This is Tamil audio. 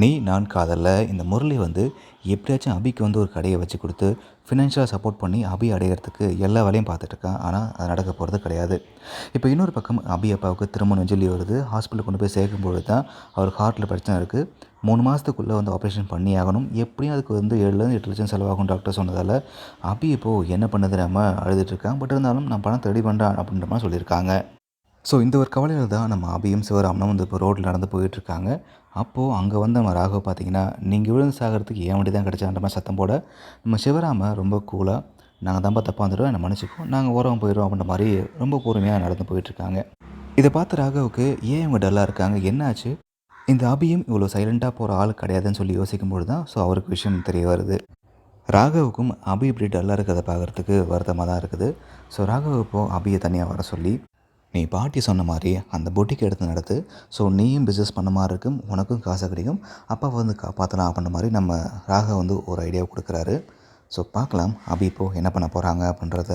நீ நான் காதலில் இந்த முரளி வந்து எப்படியாச்சும் அபிக்கு வந்து ஒரு கடையை வச்சு கொடுத்து ஃபினான்ஷியலாக சப்போர்ட் பண்ணி அபி அடையிறதுக்கு எல்லா வேலையும் பார்த்துட்ருக்கான் ஆனால் அது நடக்க போகிறது கிடையாது. இப்போ இன்னொரு பக்கம் அபி அப்பாவுக்கு திருமணம் சொல்லி வருது. ஹாஸ்பிட்டல் கொண்டு போய் சேர்க்கும்பொழுது தான் அவருக்கு ஹார்ட்டில் பிரச்சனை இருக்குது மூணு மாதத்துக்குள்ளே வந்து ஆப்ரேஷன் பண்ணி ஆகணும். எப்படியும் அதுக்கு வந்து ஏழுலேருந்து எட்டு லட்சம் செலவாகும் டாக்டர் சொன்னதால் அபி இப்போது என்ன பண்ணது நம்ம? அழுதுட்டுருக்கான் பட் இருந்தாலும் நான் பணம் ரெடி பண்ணுறேன் அப்படின்ற மாதிரி சொல்லியிருக்காங்க. ஸோ இந்த ஒரு கவலையில் தான் நம்ம அபியும் சிவராமனும் வந்து இப்போ ரோட்டில் நடந்து போயிட்டுருக்காங்க. அப்போது அங்கே வந்து நம்ம ராகவ் பார்த்தீங்கன்னா நீங்கள் விழுந்து சாகிறதுக்கு ஏன் வண்டி தான் கிடச்சான்ற மாதிரி சத்தம் போட நம்ம சிவராம ரொம்ப கூலாக நாங்கள் தான்ப்பா தப்பாக வந்துடுவோம் என்னை மன்னிச்சிக்கோ நாங்கள் ஓரம் போயிடுவோம் அப்படின்ற மாதிரி ரொம்ப பொறுமையாக நடந்து போயிட்டுருக்காங்க. இதை பார்த்து ராகவுக்கு ஏன் இவங்க டல்லாக இருக்காங்க? என்னாச்சு இந்த அபியும் இவ்வளோ சைலண்ட்டாக போகிற ஆள் கிடையாதுன்னு சொல்லி யோசிக்கும்போது தான் ஸோ அவருக்கு விஷயம் தெரிய வருது. ராகவுக்கும் அபி இப்படி டல்லாக இருக்கிறத பார்க்குறதுக்கு வருத்தமாக தான் இருக்குது. ஸோ ராகவ் இப்போது அபியை தனியாக வர சொல்லி நீ பாட்டி சொன்ன மாதிரி அந்த பொட்டிக்கு எடுத்து நடத்து. ஸோ நீயும் பிஸ்னஸ் பண்ண மாதிரி இருக்கும் உனக்கும் காசு கிடைக்கும். அப்பா வந்து காப்பாற்றலாம் அப்படின்ற மாதிரி நம்ம ராகா வந்து ஒரு ஐடியா கொடுக்குறாரு. ஸோ பார்க்கலாம் அபி இப்போது என்ன பண்ண போகிறாங்க அப்படின்றத